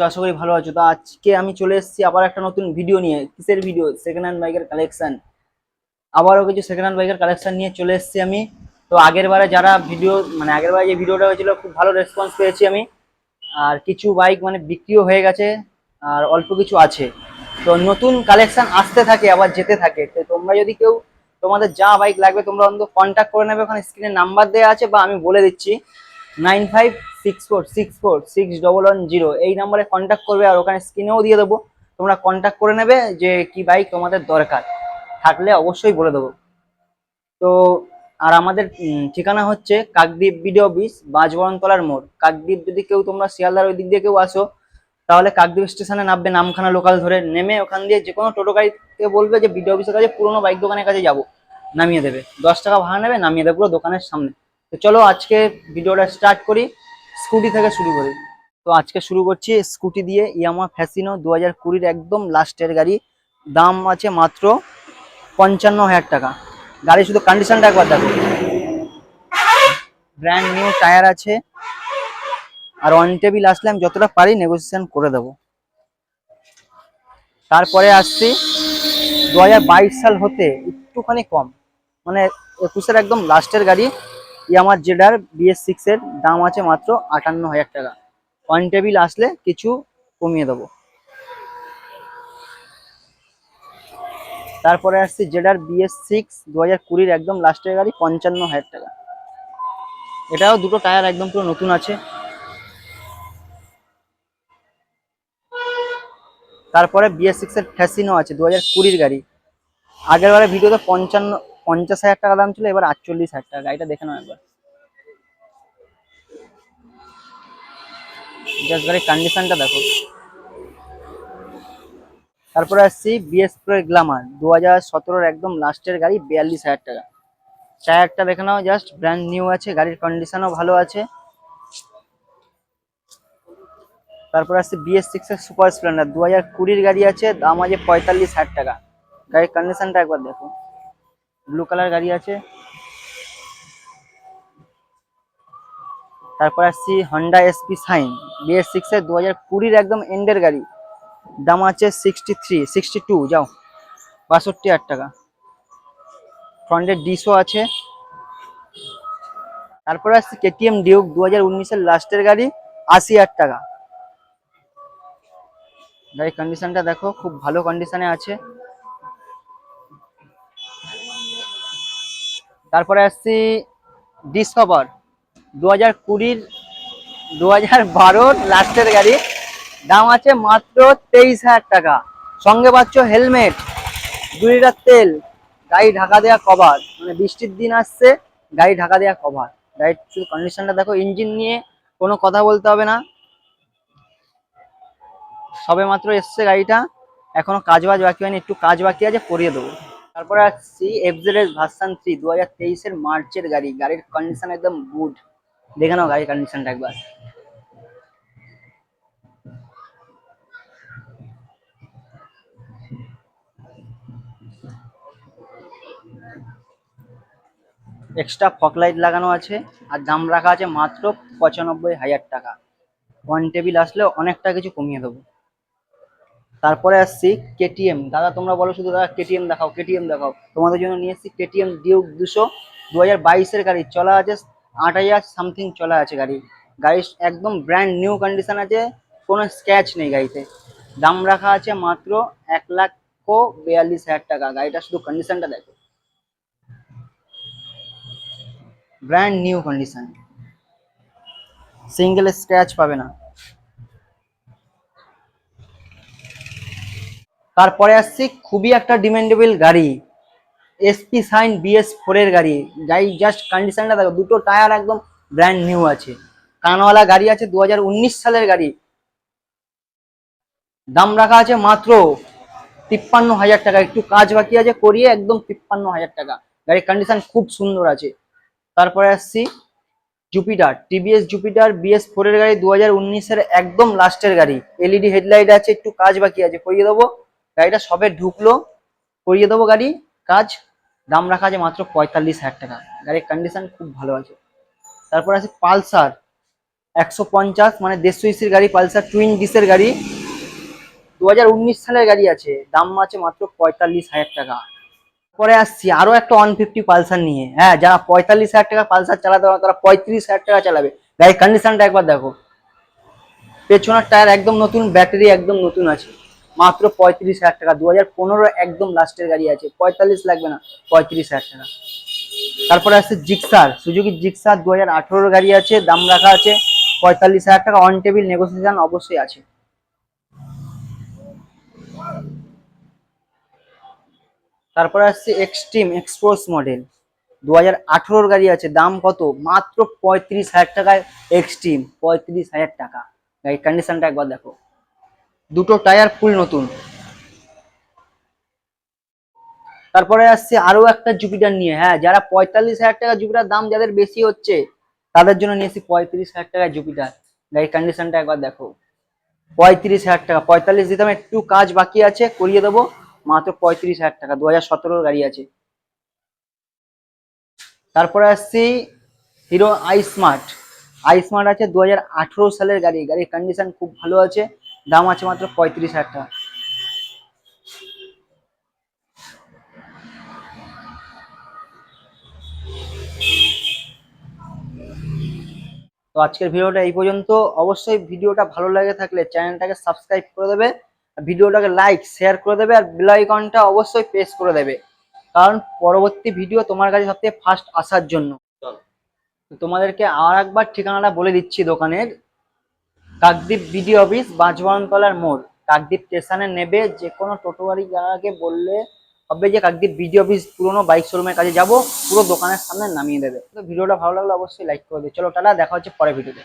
আছো? আশা করি ভালো আছো। তো আজকে আমি চলে এসেছি আবার একটা নতুন ভিডিও নিয়ে। কিসের ভিডিও সেকেন্ড হ্যান্ড বাইকের কালেকশান আবারও কিছু সেকেন্ড হ্যান্ড বাইকের কালেকশান নিয়ে চলে এসেছি আমি। তো আগের বারে যারা ভিডিও মানে আগের বারে যে ভিডিওটা হয়েছিল, খুব ভালো রেসপন্স পেয়েছি আমি। আর কিছু বাইক মানে বিক্রিও হয়ে গেছে, আর অল্প কিছু আছে। তো নতুন কালেকশান আসতে থাকে, আবার যেতে থাকে। তো তোমরা যদি কেউ তোমাদের যা বাইক লাগবে, তোমরা অন্তত কন্ট্যাক্ট করে নেবে। ওখানে স্ক্রিনে নাম্বার দেওয়া আছে, বা আমি বলে দিচ্ছি। Nine five six four six four six double one zero এই নাম্বারে কন্ট্যাক্ট করবে আর ওখানে স্ক্রিনেও দিয়ে দেবো। তোমরা কন্ট্যাক্ট করে নেবে যে কি বাইক তোমাদের দরকার। থাকলে অবশ্যই বলে দেবো। তো, আর আমাদের ঠিকানা হচ্ছে কাকদ্বীপ বিডিও অফিস বাজবরণতলার মোড়। কাকদ্বীপ যদি কেউ তোমরা শিয়ালদার ওই দিক দিয়ে কেউ আসো, তাহলে কাকদ্বীপ স্টেশনে নামবে নামখানা লোকাল ধরে। নেমে ওখান দিয়ে যে কোনো টোটো গাড়িতে বলবে যে বিডিও অফিসের কাছে পুরোনো বাইক দোকানের কাছে যাব। নামিয়ে দেবে। দশ টাকা ভাড়া নেবে, নামিয়ে দেবে পুরো দোকানের সামনে। তো চলো আজকে ভিডিওটা স্টার্ট করি। স্কুটি থেকে শুরু করি। তো আজকে শুরু করছি স্কুটি দিয়ে ইয়ামা ফ্যাসিনো দু হাজার কুড়ির একদম লাস্টের গাড়ি। দাম আছে মাত্র পঞ্চান্ন হাজার টাকা। গাড়ি শুধু কন্ডিশনটা একবার দেখো। ব্র্যান্ড নিউ টায়ার আছে। আর অন টেবিল আসলে আমি যতটা পারি নেগোসিয়েশন করে দেবো। তারপরে আসছি দু হাজার বাইশ সাল হতে একটুখানি কম। মানে একুশের একদম লাস্টের গাড়ি। ইয়ামার জেডার বিএস সিক্স এর দাম আছে মাত্র আটান্ন হাজার টাকা। অন টেবিল আসলে কিছু কমিয়ে দেবো। তারপরে আসছে জেডার বিএস সিক্স দু হাজার কুড়ির একদম লাস্টের গাড়ি পঞ্চান্ন হাজার টাকা। এটাও দুটো টায়ার একদম পুরো নতুন আছে। তারপরে বিএস সিক্স এর ফ্যাসিনো আছে দু হাজার কুড়ির গাড়ি। আগের বারে ভিডিওতে পঞ্চান্ন, পঞ্চাশ হাজার টাকা দাম ছিল, এবার আটচল্লিশ হাজার টাকা। গাড়িটা দেখে নাও একবার। জাস্ট গাড়ির কন্ডিশনটা দেখো। তারপরে আসছি বিএস প্রো গ্লামার দু হাজার সতেরোর একদম লাস্টের গাড়ি, বিয়াল্লিশ হাজার টাকা। টায়ারটা দেখে নাও জাস্ট ব্র্যান্ড নিউ আছে, গাড়ির কন্ডিশনও ভালো আছে। তারপর আসছে বিএস সিক্স এর সুপার স্প্লেন্ডার দু হাজার কুড়ির গাড়ি আছে, দাম আছে পঁয়তাল্লিশ হাজার টাকা। গাড়ির কন্ডিশনটা একবার দেখো। ব্লু কালার গাড়ি আছে। তারপর আসছি Honda SP Shine BS six এর দু হাজার কুড়ির একদম এন্ডের গাড়ি। দাম আছে সিক্সটি থ্রি সিক্সটি টু যাও। বাষট্টি হাজার টাকা। ফ্রন্টের ডিসও আছে। তারপরে আসছে কেটিএম ডিউক দু হাজার উনিশের লাস্টের গাড়ি, আশি হাজার টাকা। গাড়ির কন্ডিশনটা দেখো, খুব ভালো কন্ডিশনে আছে। তারপরে আসছি ডিসকভার দু হাজার কুড়ির দু হাজার বারোর লাস্টের গাড়ি। দাম আছে মাত্র তেইশ হাজার টাকা। সঙ্গে পাচ্ছ হেলমেট, দুই লিটার তেল, গাড়ি ঢাকা দেওয়া কভার। মানে বৃষ্টির দিন আসছে, গাড়ি ঢাকা দেওয়া কভার। গাড়ির শুধু কন্ডিশনটা দেখো ইঞ্জিন নিয়ে কোনো কথা বলতে হবে না। সবে মাত্র এসছে গাড়িটা। এখনও কাজ বাজ বাকি হয়নি, একটু কাজ বাকি আছে করিয়ে দেবো। তারপরে আসছি এফজেড ভার্সান থ্রি দু হাজার তেইশের মার্চের গাড়ি। গাড়ির কন্ডিশন একদম গুড দেখে নাও গাড়ির কন্ডিশনটা একবার। এক্সট্রা ফক লাইট লাগানো আছে, আর দাম রাখা আছে মাত্র পঁচানব্বই হাজার টাকা। ওয়ান টেবিল আসলে অনেকটা কিছু কমিয়ে দেবো। তারপরে আসছি কেটিএম দাদা, তোমরা বলো শুধু দাদা কেটিএম দেখাও কেটিএম দেখাও। তোমাদের জন্য নিয়ে এসেছি কেটিএম ডিউক দুশো। দু হাজার বাইশের গাড়ি। চলা আছে আট হাজার সামথিং চলা আছে গাড়ি। গাড়ি একদম ব্র্যান্ড নিউ কন্ডিশন আছে, কোনো স্ক্র্যাচ নেই গাড়িতে। দাম রাখা আছে মাত্র এক লাখ বিয়াল্লিশ হাজার টাকা। গাড়িটা শুধু কন্ডিশনটা দেখো। Brand new condition single scratch পাবে না। তারপরে আসছি খুবই একটা ডিমান্ডেবল গাড়ি। এসপি সাইন বিএস ফোরের গাড়ি। গাড়ি জাস্ট কন্ডিশনটা দেখো, দুটো টায়ার একদম ব্র্যান্ড নিউ আছে। কানওয়ালা গাড়ি আছে দু হাজার উনিশ সালের গাড়ি। দাম রাখা আছে মাত্র তিপ্পান্ন হাজার টাকা। একটু কাজ বাকি আছে, করিয়ে একদম তিপ্পান্ন হাজার টাকা। গাড়ির কন্ডিশন খুব সুন্দর আছে। তারপরে আসছি জুপিটার টিভিএস জুপিটার বিএস ফোরের গাড়ি দু হাজার উনিশের একদম লাস্টের গাড়ি। এলইডি হেডলাইট আছে, একটু কাজ বাকি আছে, করিয়ে দেবো। গাড়িটা সবে ঢুকলো, করিয়ে দেবো গাড়ি, কাজ। দাম রাখা আছে মাত্র পঁয়তাল্লিশ হাজার টাকা। গাড়ির কন্ডিশন খুব ভালো আছে। তারপর আছে পালসার। একশো পঞ্চাশ মানে দেড়শো ইসির গাড়ি, পালসার টুইন ডিসের গাড়ি। দু সালের গাড়ি আছে। দাম আছে মাত্র পঁয়তাল্লিশ হাজার টাকা। পরে আসছি আরও একটা ওয়ান ফিফটি পালসার নিয়ে। হ্যাঁ যারা পঁয়তাল্লিশ হাজার টাকা পালসার চালাতে পারে, তারা পঁয়ত্রিশ হাজার টাকা চালাবে। গাড়ির কন্ডিশনটা একবার দেখো। পেছনের টায়ার একদম নতুন ব্যাটারি একদম নতুন আছে। মাত্র পঁয়ত্রিশ হাজার টাকা। দু হাজার পনেরো একদম লাস্টের গাড়ি আছে। পঁয়তাল্লিশ লাগবে না, পঁয়ত্রিশ হাজার টাকা। তারপরে আসছে জিক্সার, সুজুকি জিক্সার দু হাজার আঠেরোর গাড়ি আছে, দাম রাখা আছে পঁয়তাল্লিশ হাজার টাকা। অন টেবিল নেগোসিয়েশন অবশ্যই আছে। তারপরে আসছে এক্সট্রিম এক্সপ্রেস মডেল দু হাজার আঠেরোর গাড়ি আছে। দাম কত? মাত্র পঁয়ত্রিশ হাজার টাকায় এক্সট্রিম পঁয়ত্রিশ হাজার টাকা। গাড়ির কন্ডিশনটা একবার দেখো। দুটো টায়ার ফুল নতুন। তারপরে আসছে আরও একটা জুপিটার নিয়ে। হ্যাঁ যারা পঁয়তাল্লিশ হাজার টাকা জুপিটার দাম যাদের বেশি হচ্ছে, তাদের জন্য নিয়ে এসেছি পঁয়ত্রিশ হাজার টাকা জুপিটার। গাড়ির কন্ডিশনটা একবার দেখো। পঁয়ত্রিশ হাজার টাকা। পঁয়তাল্লিশ দিতাম একটু কাজ বাকি আছে, করিয়ে দেবো। মাত্র পঁয়ত্রিশ হাজার টাকা। দু হাজার সতেরোর গাড়ি আছে। তারপরে আসছি হিরো আই স্মার্ট স্মার্ট আছে দু হাজার আঠেরো সালের গাড়ি। গাড়ির কন্ডিশন খুব ভালো আছে। দাম আছে মাত্র পঁয়ত্রিশ হাজার টাকা। তো আজকের ভিডিওটা এই পর্যন্ত। অবশ্যই ভিডিওটা ভালো লাগে থাকলে চ্যানেলটাকে সাবস্ক্রাইব করে দেবে ভিডিওটাকে লাইক শেয়ার করে দেবে আর বেল আইকনটা অবশ্যই প্রেস করে দেবে। কারণ পরবর্তী ভিডিও তোমার কাছে সবথেকে ফার্স্ট আসার জন্য। তোমাদেরকে আর একবার ঠিকানাটা বলে দিচ্ছি দোকানের। কাকদ্বীপ বিডি অফিস, বাঁচবানতলার মোড়। কাকদ্বীপ স্টেশনে নেবে যে কোনো টোটো গাড়ি যারাকে বললে হবে যে কাকদ্বীপ বিডি অফিস পুরোনো বাইক শোরুমের কাছে যাব, পুরো দোকানের সামনে নামিয়ে দেবে। তো ভিডিওটা ভালো লাগলে অবশ্যই লাইক করে দেবে চলো টাটা, দেখা হচ্ছে পরে ভিডিওতে।